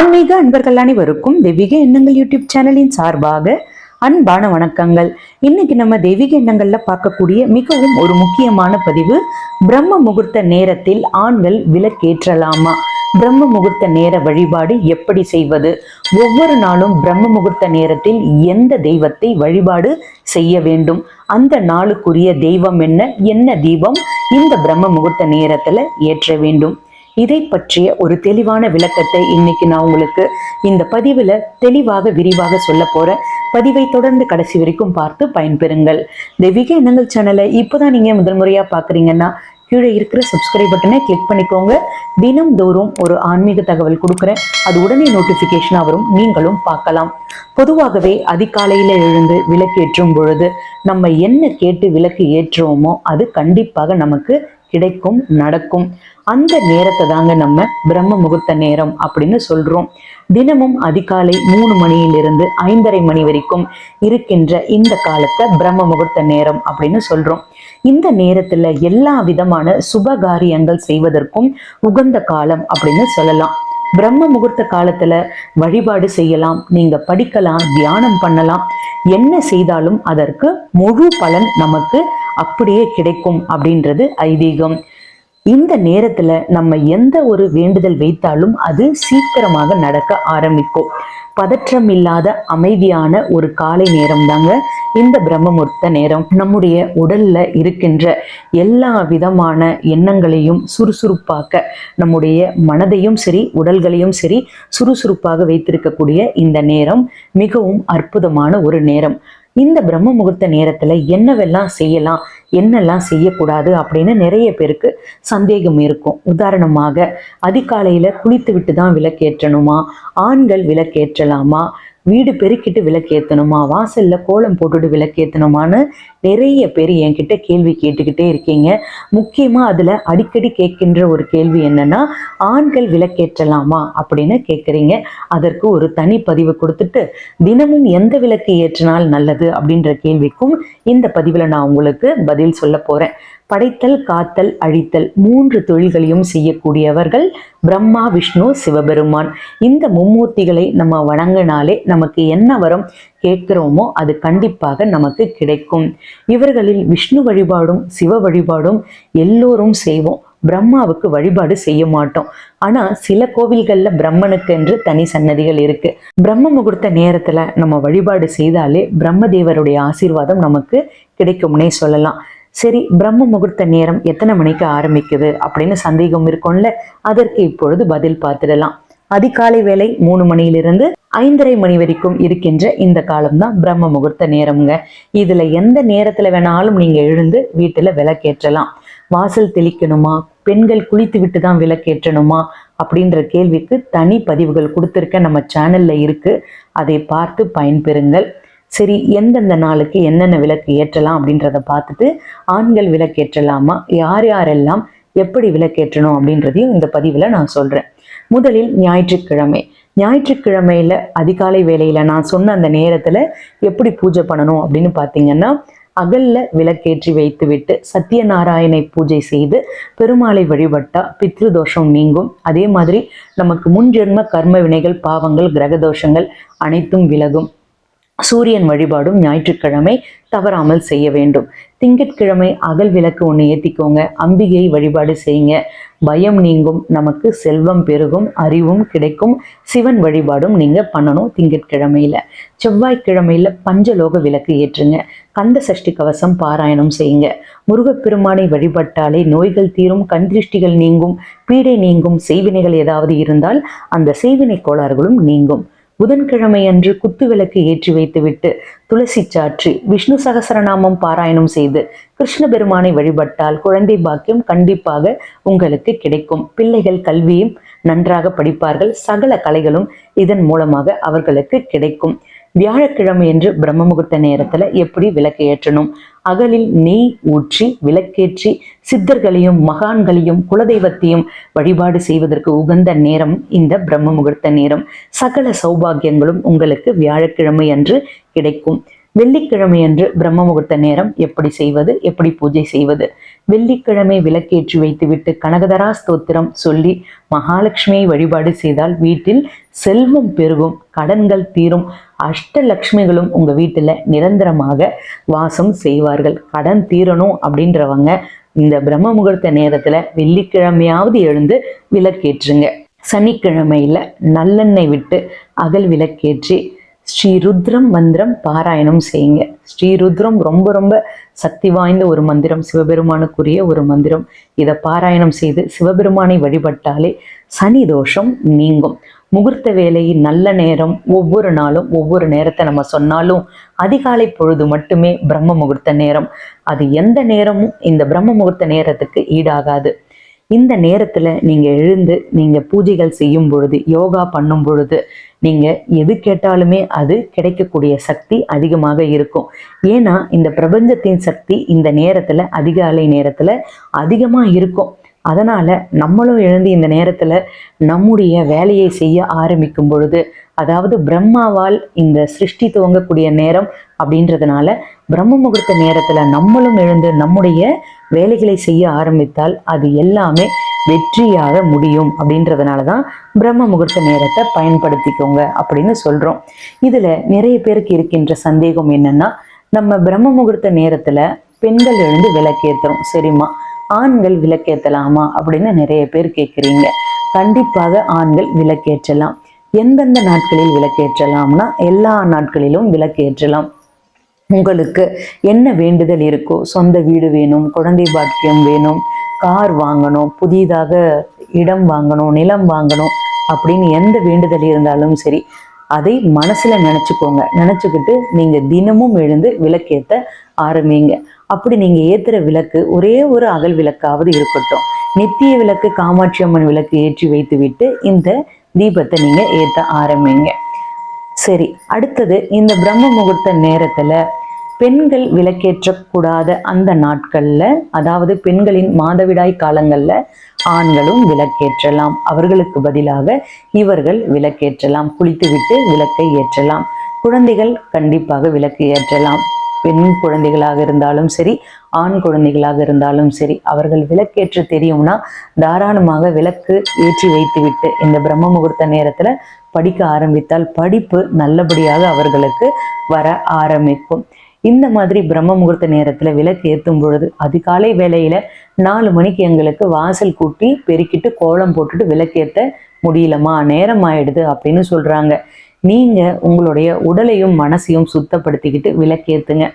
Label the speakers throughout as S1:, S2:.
S1: ஆன்மீக அன்பர்கள் அனைவருக்கும் தெய்வீக எண்ணங்கள் யூடியூப் சேனலின் சார்பாக அன்பான வணக்கங்கள். இன்னைக்கு நம்ம தெய்வீக எண்ணங்கள்ல பார்க்கக்கூடிய மிகவும் ஒரு முக்கியமான பதிவு பிரம்ம முகூர்த்த நேரத்தில் ஆண்கள் விலக்கேற்றலாமா பிரம்ம முகூர்த்த நேர வழிபாடு எப்படி செய்வது? ஒவ்வொரு நாளும் பிரம்ம முகூர்த்த நேரத்தில் எந்த தெய்வத்தை வழிபாடு செய்ய வேண்டும்? அந்த நாளுக்குரிய தெய்வம் என்ன? என்ன தீபம்? இந்த பிரம்ம முகூர்த்த நேரத்துல ஏற்ற வேண்டும். இதை பற்றிய ஒரு தெளிவான விளக்கத்தை இன்னைக்கு நான் உங்களுக்கு இந்த பதிவில் தெளிவாக விரிவாக சொல்ல போகிறேன் பதிவை தொடர்ந்து கடைசி வரைக்கும் பார்த்து பயன்பெறுங்கள். தெய்வீக எண்ணங்கள் சேனலை இப்போதான் நீங்க முதல் முறையா பாக்குறீங்கன்னா கீழே இருக்கிற சப்ஸ்கிரைப் பட்டனை கிளிக் பண்ணிக்கோங்க. தினம்தோறும் ஒரு ஆன்மீக தகவல் கொடுக்குறேன். அது உடனே நோட்டிஃபிகேஷனாக வரும். நீங்களும் பார்க்கலாம். பொதுவாகவே அதிகாலையில் எழுந்து விளக்கேற்றும் பொழுது நம்ம என்ன கேட்டு விளக்கு ஏற்றுவோமோ அது கண்டிப்பாக நமக்கு கிடைக்கும் நடக்கும். அந்த நேரத்தை தாங்க நம்ம பிரம்ம முகூர்த்த நேரம் அப்படின்னு சொல்றோம். தினமும் அதிகாலை மூணு மணியிலிருந்து ஐந்தரை மணி வரைக்கும் இருக்கின்ற இந்த காலத்தை பிரம்ம முகூர்த்த நேரம் அப்படின்னு சொல்றோம். இந்த நேரத்துல எல்லா விதமான சுப காரியங்கள் செய்வதற்கும் உகந்த காலம் அப்படின்னு சொல்லலாம். பிரம்ம முகூர்த்த காலத்துல வழிபாடு செய்யலாம் நீங்க படிக்கலாம் தியானம் பண்ணலாம். என்ன செய்தாலும் அதற்கு முழு பலன் நமக்கு அப்படியே கிடைக்கும் அப்படின்றது ஐதீகம். இந்த நேரத்துல நம்ம எந்த ஒரு வேண்டுதல் வைத்தாலும் அது சீக்கிரமாக நடக்க ஆரம்பிக்கும். பதற்றம் இல்லாத அமைதியான ஒரு காலை நேரம் தாங்க இந்த பிரம்மமுர்த்த நேரம். நம்முடைய உடல்ல இருக்கின்ற எல்லா விதமான எண்ணங்களையும் சுறுசுறுப்பாக்க நம்முடைய மனதையும் சரி உடல்களையும் சரி சுறுசுறுப்பாக வைத்திருக்கக்கூடிய இந்த நேரம் மிகவும் அற்புதமான ஒரு நேரம். இந்த பிரம்ம முகூர்த்த நேரத்துல என்னவெல்லாம் செய்யலாம் என்னெல்லாம் செய்யக்கூடாது அப்படின்னு நிறைய பேருக்கு சந்தேகம் இருக்கும். உதாரணமாக அதிகாலையில குளித்து விட்டு தான் விளக்கேற்றணுமா? ஆண்கள் விளக்கேற்றலாமா? வீடு பெருக்கிட்டு விளக்கு ஏற்றணுமா வாசல்ல கோலம் போட்டுட்டு விளக்கு ஏற்றணுமான்னு நிறைய பேர் என்கிட்ட கேள்வி கேட்டுக்கிட்டே இருக்கீங்க. முக்கியமா அதுல அடிக்கடி கேட்கின்ற ஒரு கேள்வி என்னன்னா ஆண்கள் விளக்கேற்றலாமா? அப்படின்னு கேட்குறீங்க அதற்கு ஒரு தனி பதிவு கொடுத்துட்டு தினமும் எந்த விளக்கு ஏற்றினால் நல்லது? அப்படின்ற கேள்விக்கும் இந்த பதிவில் நான் உங்களுக்கு பதில் சொல்ல போறேன். படைத்தல் காத்தல் அழித்தல் மூன்று தொழில்களையும் செய்யக்கூடியவர்கள் பிரம்மா விஷ்ணு சிவபெருமான். இந்த மும்மூர்த்திகளை நம்ம வணங்கினாலே நமக்கு என்ன வரம் கேட்கிறோமோ அது கண்டிப்பாக நமக்கு கிடைக்கும். இவர்களில் விஷ்ணு வழிபாடும் சிவ வழிபாடும் எல்லோரும் செய்வோம். பிரம்மாவுக்கு வழிபாடு செய்ய மாட்டோம். ஆனா சில கோவில்கள்ல பிரம்மனுக்கு என்று தனி சன்னதிகள் இருக்கு. பிரம்ம முகூர்த்த நேரத்துல நம்ம வழிபாடு செய்தாலே பிரம்மதேவருடைய ஆசீர்வாதம் நமக்கு கிடைக்கும்னே சொல்லலாம். சரி பிரம்ம முகூர்த்த நேரம் எத்தனை மணிக்கு ஆரம்பிக்குது அப்படின்னு சந்தேகம் இருக்கும்ல? அதற்கு இப்பொழுது பதில் பார்த்துடலாம். அதிகாலை வேலை மூணு மணியிலிருந்து ஐந்தரை மணி வரைக்கும் இருக்கின்ற இந்த காலம்தான் பிரம்ம முகூர்த்த நேரம்ங்க. இதுல எந்த நேரத்துல வேணாலும் நீங்க எழுந்து வீட்டுல விளக்கேற்றலாம். வாசல் தெளிக்கணுமா? பெண்கள் குளித்து விட்டு தான் விளக்கேற்றணுமா? அப்படின்ற கேள்விக்கு தனி பதிவுகள் கொடுத்துருக்க நம்ம சேனல்ல இருக்கு. அதை பார்த்து பயன்பெறுங்கள். சரி எந்தெந்த நாளுக்கு என்னென்ன விளக்கு ஏற்றலாம் அப்படின்றத பார்த்துட்டு ஆண்கள் விளக்கேற்றலாமா? யார் யாரெல்லாம் எப்படி விளக்கேற்றணும் அப்படின்றதையும் இந்த பதிவில் நான் சொல்கிறேன் முதலில் ஞாயிற்றுக்கிழமை. ஞாயிற்றுக்கிழமையில அதிகாலை வேலையில நான் சொன்ன அந்த நேரத்தில் எப்படி பூஜை பண்ணணும் அப்படின்னு பார்த்தீங்கன்னா அகல்ல விளக்கேற்றி வைத்துவிட்டு சத்யநாராயணை பூஜை செய்து பெருமாளை வழிபட்டா பித்ருதோஷம் நீங்கும். அதே மாதிரி நமக்கு முன்ஜென்ம கர்ம வினைகள் பாவங்கள் கிரக தோஷங்கள் அனைத்தும் விலகும். சூரியன் வழிபாடும் ஞாயிற்றுக்கிழமை தவறாமல் செய்ய வேண்டும். திங்கட்கிழமை அகல் விளக்கு ஒன்று ஏற்றிக்கோங்க அம்பிகை வழிபாடு செய்யுங்க. பயம் நீங்கும். நமக்கு செல்வம் பெருகும். அறிவும் கிடைக்கும். சிவன் வழிபாடும் நீங்கள் பண்ணணும் திங்கட்கிழமையில. செவ்வாய்க்கிழமையில பஞ்சலோக விளக்கு ஏற்றுங்க. கந்த சஷ்டி கவசம் பாராயணம் செய்யுங்க. முருகப்பெருமானை வழிபட்டாலே நோய்கள் தீரும் கண்திருஷ்டிகள் நீங்கும் பீடை நீங்கும் செய்வினைகள் ஏதாவது இருந்தால் அந்த செய்வினை கோளாறுகளும் நீங்கும். புதன்கிழமை அன்று குத்து விளக்கு ஏற்றி வைத்துவிட்டு துளசி சாற்றி விஷ்ணு சகசரநாமம் பாராயணம் செய்து கிருஷ்ண பெருமானை வழிபட்டால் குழந்தை பாக்கியம் கண்டிப்பாக உங்களுக்கு கிடைக்கும். பிள்ளைகள் கல்வியும் நன்றாக படிப்பார்கள். சகல கலைகளும் இதன் மூலமாக அவர்களுக்கு கிடைக்கும். வியாழக்கிழமை என்று பிரம்ம முகூர்த்த நேரத்துல எப்படி விளக்கு ஏற்றணும்? அகலில் நெய் ஊற்றி விளக்கேற்றி சித்தர்களையும் மகான்களையும் குலதெய்வத்தையும் வழிபாடு செய்வதற்கு உகந்த நேரம் இந்த பிரம்ம முகூர்த்த நேரம். சகல சௌபாகியங்களும் உங்களுக்கு வியாழக்கிழமை அன்று கிடைக்கும். வெள்ளிக்கிழமையன்று பிரம்ம முகூர்த்த நேரம் எப்படி செய்வது எப்படி பூஜை செய்வது? வெள்ளிக்கிழமை விளக்கேற்றி வைத்துவிட்டு கனகதரா ஸ்தோத்திரம் சொல்லி மகாலட்சுமியை வழிபாடு செய்தால் வீட்டில் செல்வம் பெருகும் கடன்கள் தீரும் அஷ்டலக்ஷ்மிகளும் உங்கள் வீட்டில் நிரந்தரமாக வாசம் செய்வார்கள். கடன் தீரணும் அப்படின்றவங்க இந்த பிரம்ம முகூர்த்த நேரத்தில் வெள்ளிக்கிழமையாவது எழுந்து விளக்கேற்றுங்க. சனிக்கிழமையில நல்லெண்ணெய் விட்டு அகல் விளக்கேற்றி ஸ்ரீ ருத்ரம் மந்திரம் பாராயணம் செய்யுங்க. ஸ்ரீ ருத்ரம் ரொம்ப ரொம்ப சக்தி வாய்ந்த ஒரு மந்திரம் சிவபெருமானுக்குரிய ஒரு மந்திரம். இதை பாராயணம் செய்து சிவபெருமானை வழிபட்டாலே சனி தோஷம் நீங்கும். முகூர்த்த வேலை நல்ல நேரம் ஒவ்வொரு நாளும் ஒவ்வொரு நேரத்தை நம்ம சொன்னாலும் அதிகாலை பொழுது மட்டுமே பிரம்ம முகூர்த்த நேரம். அது எந்த நேரமும் இந்த பிரம்ம முகூர்த்த நேரத்துக்கு ஈடாகாது. இந்த நேரத்தில் நீங்கள் எழுந்து நீங்கள் பூஜைகள் செய்யும் பொழுது யோகா பண்ணும் பொழுது நீங்கள் எது கேட்டாலுமே அது கிடைக்கக்கூடிய சக்தி அதிகமாக இருக்கும். ஏன்னா இந்த பிரபஞ்சத்தின் சக்தி இந்த நேரத்தில் அதிகாலை நேரத்தில் அதிகமாக இருக்கும். அதனால் நம்மளும் எழுந்து இந்த நேரத்தில் நம்முடைய வேலையை செய்ய ஆரம்பிக்கும் பொழுது அதாவது பிரம்மாவால் இந்த சிருஷ்டி துவங்கக்கூடிய நேரம் அப்படின்றதுனால பிரம்ம முகூர்த்த நேரத்தில் நம்மளும் எழுந்து நம்முடைய வேலைகளை செய்ய ஆரம்பித்தால் அது எல்லாமே வெற்றியாக முடியும் அப்படின்றதுனால தான் பிரம்ம முகூர்த்த நேரத்தை பயன்படுத்திக்கோங்க அப்படின்னு சொல்கிறோம் இதில் நிறைய பேருக்கு இருக்கின்ற சந்தேகம் என்னன்னா நம்ம பிரம்ம முகூர்த்த நேரத்தில் பெண்கள் எழுந்து விளக்கேற்றுறோம் சரிம்மா ஆண்கள் விளக்கேற்றலாமா அப்படின்னு நிறைய பேர் கேட்குறீங்க கண்டிப்பாக ஆண்கள் விளக்கேற்றலாம். எந்தெந்த நாட்களில் விளக்கேற்றலாம்னா எல்லா நாட்களிலும் விளக்கேற்றலாம். உங்களுக்கு என்ன வேண்டுதல் இருக்கோ சொந்த வீடு வேணும் குழந்தை பாக்கியம் வேணும் கார் வாங்கணும் புதிதாக இடம் வாங்கணும் நிலம் வாங்கணும் அப்படின்னு எந்த வேண்டுதல் இருந்தாலும் சரி அதை மனசில் நினச்சிக்கோங்க. நினச்சிக்கிட்டு நீங்கள் தினமும் எழுந்து விளக்கேற்ற ஆரம்பிங்க. அப்படி நீங்கள் ஏற்றுற விளக்கு ஒரே ஒரு அகல் விளக்காவது இருக்கட்டும். நித்திய விளக்கு காமாட்சி அம்மன் விளக்கு ஏற்றி வைத்து விட்டு இந்த தீபத்தை நீங்கள் ஏற்ற ஆரம்பிங்க. சரி அடுத்தது இந்த பிரம்ம முகூர்த்த நேரத்தில் பெண்கள் விளக்கேற்றக்கூடாத அந்த நாட்களில் அதாவது பெண்களின் மாதவிடாய் காலங்களில் ஆண்களும் விளக்கேற்றலாம். அவர்களுக்கு பதிலாக இவர்கள் விளக்கேற்றலாம். குளித்துவிட்டு விளக்கை ஏற்றலாம். குழந்தைகள் கண்டிப்பாக விளக்கு ஏற்றலாம். பெண் குழந்தைகளாக இருந்தாலும் சரி ஆண் குழந்தைகளாக இருந்தாலும் சரி அவர்கள் விளக்கேற்ற தெரியும்னா தாராளமாக விளக்கு ஏற்றி வைத்துவிட்டு இந்த பிரம்ம முகூர்த்த நேரத்தில் படிக்க ஆரம்பித்தால் படிப்பு நல்லபடியாக அவர்களுக்கு வர ஆரம்பிக்கும். இந்த மாதிரி பிரம்ம முகூர்த்த நேரத்துல விளக்கு ஏற்றும் பொழுது அதிகாலை வேலையில நாலு மணிக்கு எங்களுக்கு வாசல் கூட்டி பெருக்கிட்டு கோலம் போட்டுட்டு விளக்கேத்த முடியலமா நேரம் ஆயிடுது அப்படின்னு சொல்றாங்க. நீங்க உங்களுடைய உடலையும் மனசையும் சுத்தப்படுத்திக்கிட்டு விளக்கேத்துங்க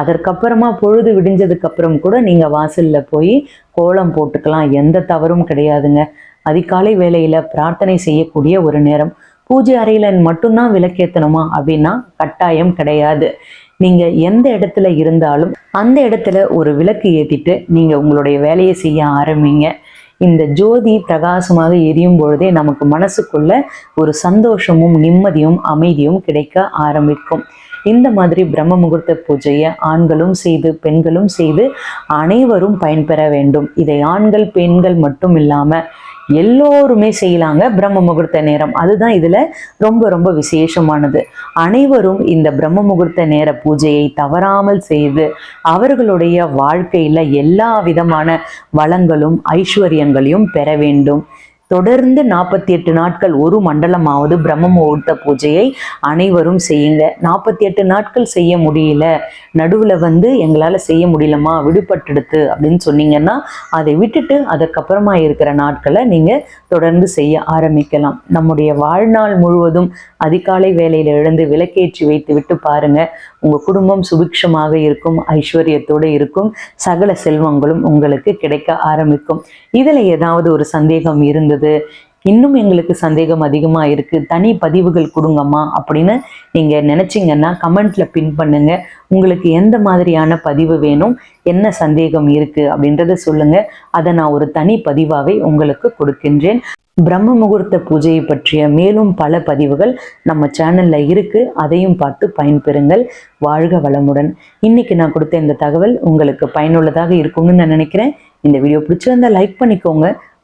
S1: அதற்கப்புறமா பொழுது விடிஞ்சதுக்கு அப்புறம் கூட நீங்க வாசல்ல போய் கோலம் போட்டுக்கலாம். எந்த தவறும் கிடையாதுங்க. அதிகாலை வேலையில பிரார்த்தனை செய்யக்கூடிய ஒரு நேரம். பூஜை அறையில மட்டும்தான் விளக்கேத்தணுமா அப்படின்னா கட்டாயம் கிடையாது. நீங்க எந்த இடத்துல இருந்தாலும் அந்த இடத்துல ஒரு விளக்கு ஏத்திட்டு நீங்க உங்களுடைய வேலையை செய்ய ஆரம்பிங்க. இந்த ஜோதி பிரகாசமாக எரியும் பொழுதே நமக்கு மனசுக்குள்ள ஒரு சந்தோஷமும் நிம்மதியும் அமைதியும் கிடைக்க ஆரம்பிக்கும். இந்த மாதிரி பிரம்ம முகூர்த்த பூஜையை ஆண்களும் செய்து பெண்களும் செய்து அனைவரும் பயன்பெற வேண்டும். இதை ஆண்கள் பெண்கள் மட்டும் இல்லாம எல்லோருமே செய்யலாங்க பிரம்ம முகூர்த்த நேரம். அதுதான் இதுல ரொம்ப ரொம்ப விசேஷமானது. அனைவரும் இந்த பிரம்ம முகூர்த்த நேர பூஜையை தவறாமல் செய்து அவர்களுடைய வாழ்க்கையில எல்லா விதமான வளங்களும் ஐஸ்வர்யங்களையும் பெற வேண்டும். தொடர்ந்து நாற்பத்தி எட்டு நாட்கள் ஒரு மண்டலமாவது பிரம்ம முகூர்த்த பூஜையை அனைவரும் செய்யுங்க. நாற்பத்தி எட்டு நாட்கள் செய்ய முடியல. நடுவில் வந்து எங்களால் செய்ய முடியலமா விடுபட்டுடுத்து அப்படின்னு சொன்னீங்கன்னா அதை விட்டுட்டு அதுக்கப்புறமா இருக்கிற நாட்களை நீங்கள் தொடர்ந்து செய்ய ஆரம்பிக்கலாம். நம்முடைய வாழ்நாள் முழுவதும் அதிகாலை வேலையில் எழுந்து விளக்கேற்றி வைத்து விட்டு பாருங்க. உங்கள் குடும்பம் சுபிக்ஷமாக இருக்கும் ஐஸ்வர்யத்தோடு இருக்கும். சகல செல்வங்களும் உங்களுக்கு கிடைக்க ஆரம்பிக்கும். இதில் ஏதாவது ஒரு சந்தேகம் இருந்தது இன்னும் எங்களுக்கு சந்தேகம் அதிகமா இருக்கு. தனி பதிவுகள் கொடுங்கம்மா அப்படின்னு நீங்கள் நினைச்சீங்கன்னா கமெண்ட்ல பின் பண்ணுங்க. உங்களுக்கு எந்த மாதிரியான பதிவு வேணும்? என்ன சந்தேகம் இருக்குது அப்படின்றத சொல்லுங்க. அதை நான் ஒரு தனி பதிவாகவே உங்களுக்கு கொடுக்கின்றேன். பிரம்ம முகூர்த்த பூஜையை பற்றிய மேலும் பல பதிவுகள் நம்ம சேனல்ல இருக்கு. அதையும் பார்த்து பயன்பெறுங்கள். வாழ்க வளமுடன். இன்னைக்கு நான் கொடுத்த இந்த தகவல் உங்களுக்கு பயனுள்ளதாக இருக்கும்னு நான் நினைக்கிறேன். இந்த வீடியோ பிடிச்சிருந்தா லைக் பண்ணிக்கோங்க.